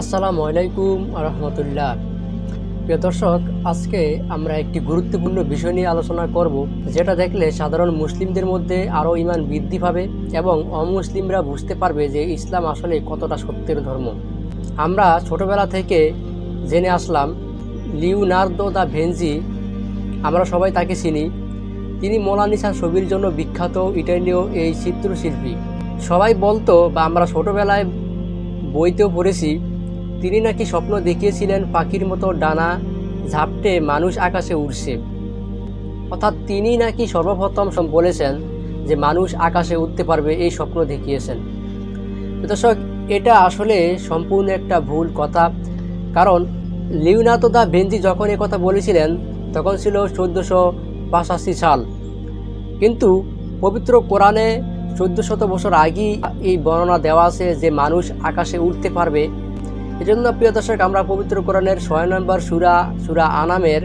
আসসালামু আলাইকুম রহমতুল্লাহ প্রিয় দর্শক, আজকে আমরা একটি গুরুত্বপূর্ণ বিষয় নিয়ে আলোচনা করব, যেটা দেখলে সাধারণ মুসলিমদের মধ্যে আরও ইমান বৃদ্ধি পাবে এবং অমুসলিমরা বুঝতে পারবে যে ইসলাম আসলে কতটা সত্যের ধর্ম। আমরা ছোটবেলা থেকে জেনে আসলাম, লিওনার্দো দা ভেনজি আমরা সবাই তাকে চিনি, তিনি মোনালিসা ছবির জন্য বিখ্যাত ইটালীয় এই চিত্রশিল্পী। সবাই বলতো বা আমরা ছোটবেলায় বইতেও পড়েছি তিনি নাকি স্বপ্ন দেখিয়েছিলেন পাখির মতো ডানা ঝাপটে মানুষ আকাশে উড়ছে। অর্থাৎ তিনি নাকি সর্বপ্রথম বলেছেন যে মানুষ আকাশে উঠতে পারবে এই স্বপ্ন দেখিয়েছেন। দর্শক, এটা আসলে সম্পূর্ণ একটা ভুল কথা। কারণ লিওনার্দো দা ভেঞ্জি যখন এ কথা বলেছিলেন, তখন ছিল চোদ্দোশো পঁচাশি সাল। কিন্তু পবিত্র কোরআনে চোদ্দ শত বছর আগেই এই বর্ণনা দেওয়া আছে যে মানুষ আকাশে উঠতে পারবে। এজন্য, প্রিয় দর্শক, আমরা পবিত্র কোরআনের ছয় নম্বর সুরা সুরা আনামের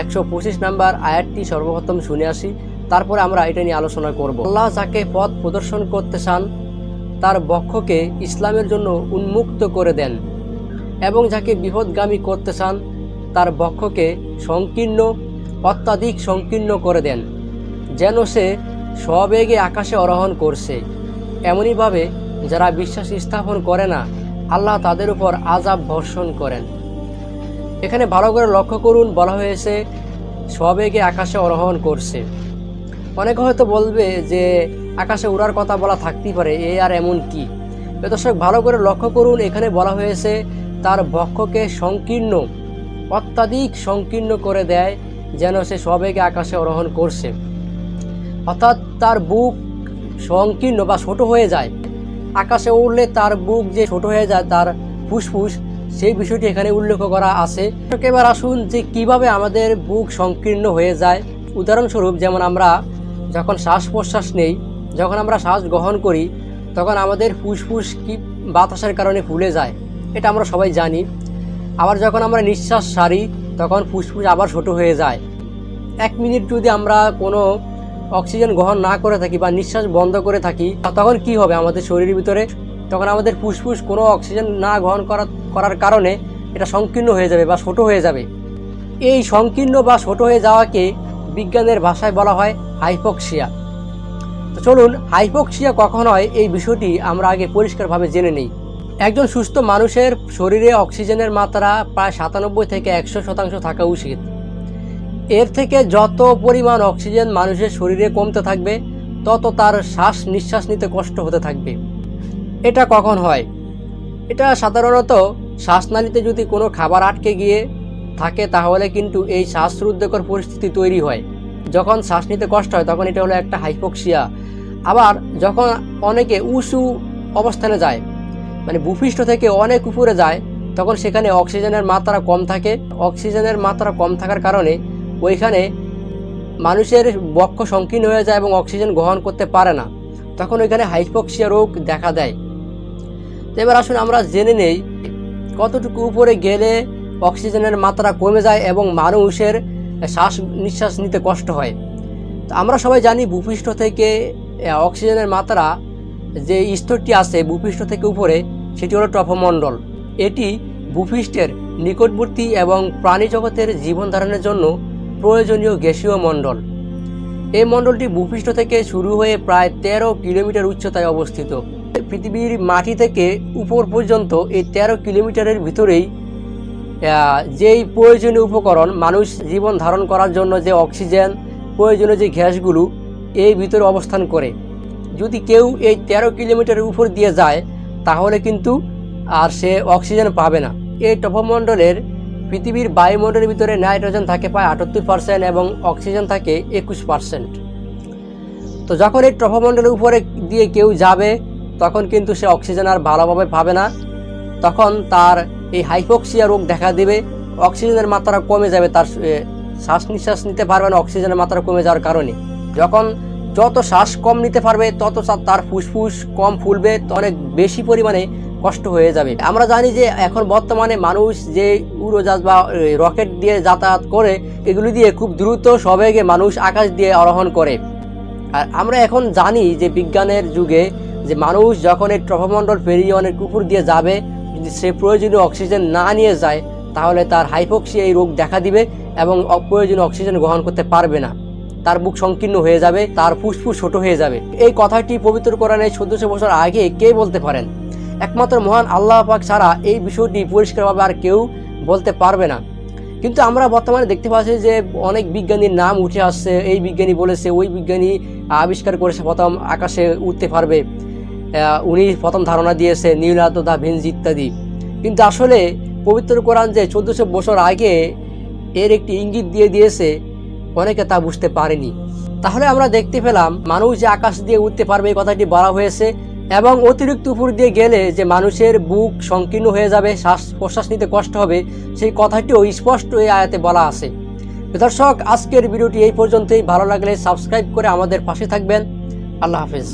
একশো পঁচিশ নম্বর আয়াতটি সর্বপ্রথম শুনে আসি। তারপরে আমরা এটা নিয়ে আলোচনা করব। আল্লাহ যাকে পথ প্রদর্শন করতে চান, তার বক্ষকে ইসলামের জন্য উন্মুক্ত করে দেন এবং যাকে বিপদগামী করতে চান, তার বক্ষকে সংকীর্ণ, অত্যাধিক সংকীর্ণ করে দেন, যেন সে সবেগে আকাশে আরোহণ করছে। এমনইভাবে যারা বিশ্বাস স্থাপন করে না আল্লাহ তাদের উপর আজাব বর্ষণ করেন। এখানে ভালো করে লক্ষ্য করুন, বলা হয়েছে সবেগে আকাশে অরোহণ করছে। অনেকে হয়তো বলবে যে আকাশে উড়ার কথা বলা থাকতেই পারে, এ আর এমন কি? দর্শক, ভালো করে লক্ষ্য করুন, এখানে বলা হয়েছে, তার বক্ষকে সংকীর্ণ, অত্যাধিক সংকীর্ণ করে দেয়, যেন সে সবেগে আকাশে আরোহণ করছে। অর্থাৎ তার বুক সংকীর্ণ বা ছোট হয়ে যায়। আকাশে উড়লে তার বুক যে ছোট হয়ে যায়, তার ফুসফুস, সেই বিষয়টি এখানে উল্লেখ করা আছে। এবার আসুন যে কীভাবে আমাদের বুক সংকীর্ণ হয়ে যায়। উদাহরণস্বরূপ, যেমন আমরা যখন শ্বাস প্রশ্বাস নেই, যখন আমরা শ্বাস গ্রহণ করি, তখন আমাদের ফুসফুস কি বাতাসের কারণে ফুলে যায়, এটা আমরা সবাই জানি। আবার যখন আমরা নিঃশ্বাস সারি, তখন ফুসফুস আবার ছোট হয়ে যায়। এক মিনিট যদি আমরা কোনো অক্সিজেন গ্রহণ না করে থাকি বা নিঃশ্বাস বন্ধ করে থাকি তখন কি হবে আমাদের শরীরের ভিতরে? তখন আমাদের ফুসফুস কোনো অক্সিজেন না গ্রহণ করা, করার কারণে এটা সংকীর্ণ হয়ে যাবে বা ছোট হয়ে যাবে। এই সংকীর্ণ বা ছোট হয়ে যাওয়াকে বিজ্ঞানের ভাষায় বলা হয় হাইপক্সিয়া। তো চলুন, হাইপক্সিয়া কখন হয় এই বিষয়টি আমরা আগে পরিষ্কারভাবে জেনে নিই। একজন সুস্থ মানুষের শরীরে অক্সিজেনের মাত্রা প্রায় সাতানব্বই থেকে একশো শতাংশ থাকা উচিত। এর থেকে যত পরিমাণ অক্সিজেন মানুষের শরীরে কমতে থাকবে, তত তার শ্বাস নিঃশ্বাস নিতে কষ্ট হতে থাকবে। এটা কখন হয়? এটা সাধারণত শ্বাসনালীতে যদি কোনো খাবার আটকে গিয়ে থাকে, তাহলে কিন্তু এই শ্বাসরুদ্ধকর পরিস্থিতি তৈরি হয়। যখন শ্বাস নিতে কষ্ট হয়, তখন এটা হলো একটা হাইপক্সিয়া। আবার যখন অনেকে উঁচু অবস্থানে যায় মানে ভূপৃষ্ঠ থেকে অনেক উপরে যায়, তখন সেখানে অক্সিজেনের মাত্রা কম থাকে। অক্সিজেনের মাত্রা কম থাকার কারণে ওইখানে মানুষের বক্ষ সংকীর্ণ হয়ে যায় এবং অক্সিজেন গ্রহণ করতে পারে না। তখন ওইখানে হাইপক্সিয়া রোগ দেখা দেয়। তো এবার আসুন আমরা জেনে নেই কতটুকু উপরে গেলে অক্সিজেনের মাত্রা কমে যায় এবং মানুষের শ্বাস নিঃশ্বাস নিতে কষ্ট হয়। তো আমরা সবাই জানি ভূপৃষ্ঠ থেকে অক্সিজেনের মাত্রা যে স্তরটি আছে ভূপৃষ্ঠ থেকে উপরে, সেটি হলো টপমণ্ডল। এটি ভূপৃষ্ঠের নিকটবর্তী এবং প্রাণী জগতের জীবন ধারণের জন্য প্রয়োজনীয় গ্যাসীয় মণ্ডল। এই মণ্ডলটি ভূপৃষ্ঠ থেকে শুরু হয়ে প্রায় তেরো কিলোমিটার উচ্চতায় অবস্থিত। পৃথিবীর মাটি থেকে উপর পর্যন্ত এই তেরো কিলোমিটারের ভিতরেই যেই প্রয়োজনীয় উপকরণ মানুষ জীবন ধারণ করার জন্য যে অক্সিজেন, প্রয়োজনীয় যে গ্যাসগুলো, এই ভিতরে অবস্থান করে। যদি কেউ এই তেরো কিলোমিটারের উপর দিয়ে যায়, তাহলে কিন্তু আর সে অক্সিজেন পাবে না। এই টপমণ্ডলের পৃথিবীর বায়ুমণ্ডলের ভিতরে নাইট্রোজেন থাকে প্রায় আটাত্তর পার্সেন্ট এবং অক্সিজেন থাকে একুশ পার্সেন্ট তো যখন এই ট্রফোমণ্ডলের উপরে দিয়ে কেউ যাবে, তখন কিন্তু সে অক্সিজেন আর ভালোভাবে পাবে না। তখন তার এই হাইপক্সিয়া রোগ দেখা দেবে। অক্সিজেনের মাত্রা কমে যাবে, তার শ্বাস নিঃশ্বাস নিতে পারবে না, অক্সিজেনের মাত্রা কমে যাওয়ার কারণে। যখন যত শ্বাস কম নিতে পারবে, তত তার ফুসফুস কম ফুলবে অনেক বেশি পরিমাণে কষ্ট হয়ে যাবে। আমরা জানি যে এখন বর্তমানে মানুষ যে উড়োজাহাজ বা রকেট দিয়ে যাতায়াত করে, এগুলি দিয়ে খুব দ্রুত সবেগে মানুষ আকাশ দিয়ে আরোহণ করে। আর আমরা এখন জানি যে বিজ্ঞানের যুগে যে মানুষ যখন এই ট্রফোমণ্ডল পেরিয়ে অনেক উপর দিয়ে যাবে, যদি সে প্রয়োজনীয় অক্সিজেন না নিয়ে যায়, তাহলে তার হাইপক্সিয়া এই রোগ দেখা দিবে এবং অপ্রয়োজনীয় অক্সিজেন গ্রহণ করতে পারবে না। তার বুক সংকীর্ণ হয়ে যাবে, তার ফুসফুস ছোট হয়ে যাবে। এই কথাটি পবিত্র কোরআনে চোদ্দশো বছর আগে কে বলতে পারেন? একমাত্র মহান আল্লাহ পাক ছাড়া এই বিষয়টি পরিষ্কারভাবে আর কেউ বলতে পারবে না। কিন্তু আমরা বর্তমানে দেখতে পাচ্ছি যে অনেক বিজ্ঞানীর নাম উঠে আসছে, এই বিজ্ঞানী বলেছে, ওই বিজ্ঞানী আবিষ্কার করেছে, প্রথম আকাশে উঠতে পারবে। উনি প্রথম ধারণা দিয়েছে নীলাদ দা ভিঞ্জ ইত্যাদি। কিন্তু আসলে পবিত্র কোরআন যে চোদ্দোশো বছর আগে এর একটি ইঙ্গিত দিয়ে দিয়েছে, অনেকে তা বুঝতে পারেনি। তাহলে আমরা দেখতে পেলাম, মানুষ যে আকাশ দিয়ে উঠতে পারবে এই কথাটি বলা হয়েছে এবং অতিরিক্ত উপর দিয়ে গেলে যে মানুষের বুক সংকীর্ণ হয়ে যাবে, শ্বাস প্রশ্বাস নিতে কষ্ট হবে, সেই কথাটিও স্পষ্ট এই আয়াতে বলা আছে। দর্শক, আজকের ভিডিওটি এই পর্যন্তই। ভালো লাগলে সাবস্ক্রাইব করে আমাদের পাশে থাকবেন। আল্লাহ হাফেজ।